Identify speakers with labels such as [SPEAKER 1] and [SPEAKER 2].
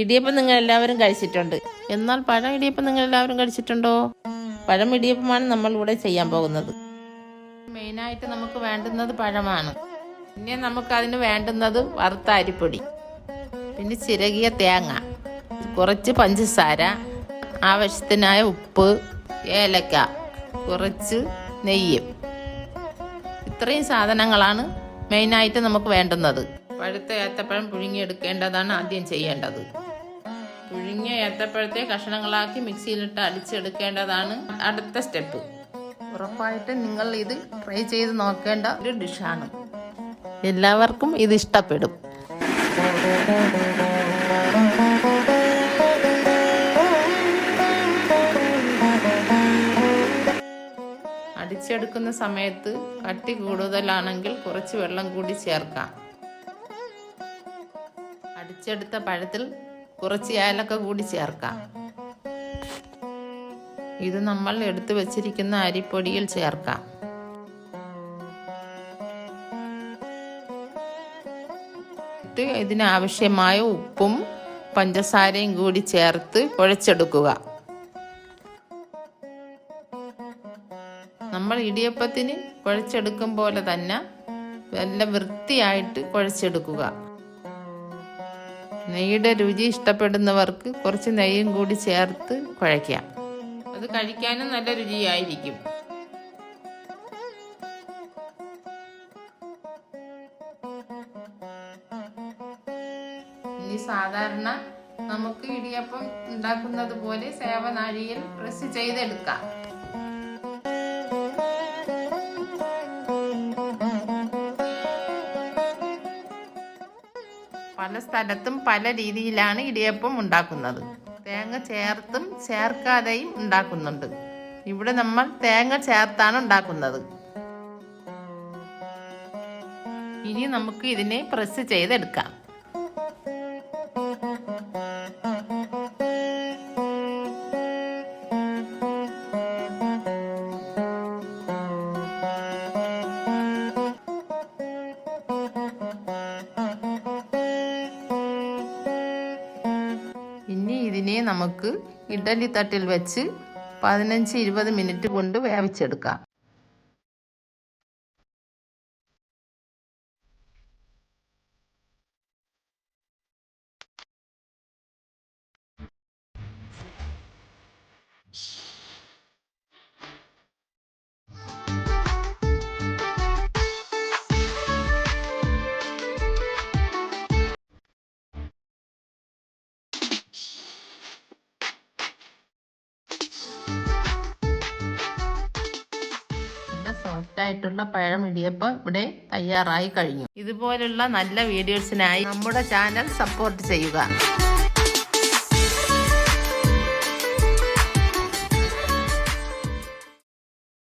[SPEAKER 1] ഇടിയപ്പം നിങ്ങൾ എല്ലാവരും കഴിച്ചിട്ടുണ്ട്. എന്നാൽ പഴം ഇടിയപ്പം നിങ്ങൾ എല്ലാവരും കഴിച്ചിട്ടുണ്ടോ? പഴം ഇടിയപ്പമാണ് നമ്മൾ ഇവിടെ ചെയ്യാൻ പോകുന്നത്. മെയിനായിട്ട് നമുക്ക് വേണ്ടുന്നത് പഴമാണ്. പിന്നെ നമുക്ക് അതിന് വേണ്ടുന്നത് വറുത്ത അരിപ്പൊടി. പിന്നെ ചിരകിയ തേങ്ങ. കുറച്ച് പഞ്ചസാര ആവശ്യത്തിനായ ഉപ്പ് ഏലക്ക കുറച്ച് നെയ്യ്. ഇത്രയും സാധനങ്ങളാണ് മെയിനായിട്ട് നമുക്ക് വേണ്ടുന്നത്. പഴുത്ത ഏത്തപ്പഴം പുഴുങ്ങിയെടുക്കേണ്ടതാണ് ആദ്യം ചെയ്യേണ്ടത്. പുഴുങ്ങിയ ഏത്തപ്പഴത്തെ കഷണങ്ങളാക്കി മിക്സിയിലിട്ട് അടിച്ചെടുക്കേണ്ടതാണ് അടുത്ത സ്റ്റെപ്പ്. ഉറപ്പായിട്ടും നിങ്ങൾ ഇത് ട്രൈ ചെയ്ത് നോക്കേണ്ട ഒരു ഡിഷാണ്. എല്ലാവർക്കും ഇത് ഇഷ്ടപ്പെടും. അടിച്ചെടുക്കുന്ന സമയത്ത് കട്ടി കൂടുതലാണെങ്കിൽ കുറച്ച് വെള്ളം കൂടി ചേർക്കാം. അടിച്ചെടുത്ത പഴത്തിൽ കുറച്ച് ഏലക്ക കൂടി ചേർക്കാം. ഇത് നമ്മൾ എടുത്തു വച്ചിരിക്കുന്ന അരിപ്പൊടിയിൽ ചേർക്കാം. ഇതിനാവശ്യമായ ഉപ്പും പഞ്ചസാരയും കൂടി ചേർത്ത് കുഴച്ചെടുക്കുക. നമ്മൾ ഇടിയപ്പത്തിന് കുഴച്ചെടുക്കും പോലെ തന്നെ നല്ല വൃത്തിയായിട്ട് കുഴച്ചെടുക്കുക. നെയ്യുടെ രുചി ഇഷ്ടപ്പെടുന്നവർക്ക് കുറച്ച് നെയ്യും കൂടി ചേർത്ത് കുഴയ്ക്കാം. അത് കഴിക്കാനും നല്ല രുചിയായിരിക്കും. ഇനി സാധാരണ നമുക്ക് ഇടിയപ്പം ഉണ്ടാക്കുന്നത് പോലെ സേവനാഴിയിൽ പ്രസ് ചെയ്തെടുക്കാം. പല സ്ഥലത്തും പല രീതിയിലാണ് ഇടിയപ്പം ഉണ്ടാക്കുന്നത്. തേങ്ങ ചേർത്തും ചേർക്കാതെയും ഉണ്ടാക്കുന്നുണ്ട്. ഇവിടെ നമ്മൾ തേങ്ങ ചേർത്താണ് ഉണ്ടാക്കുന്നത്. ഇനി നമുക്ക് ഇതിനെ പ്രസ് ചെയ്തെടുക്കാം. ഇനി ഇതിനെ നമുക്ക് ഇഡലി തട്ടിൽ വെച്ച് പതിനഞ്ച് ഇരുപത് മിനിറ്റ് കൊണ്ട് വേവിച്ചെടുക്കാം. സോഫ്റ്റ് ആയിട്ടുള്ള പഴം ഇടിയപ്പം ഇവിടെ തയ്യാറായി കഴിഞ്ഞു. ഇതുപോലുള്ള നല്ല വീഡിയോസിനായി നമ്മുടെ ചാനൽ സപ്പോർട്ട് ചെയ്യുക.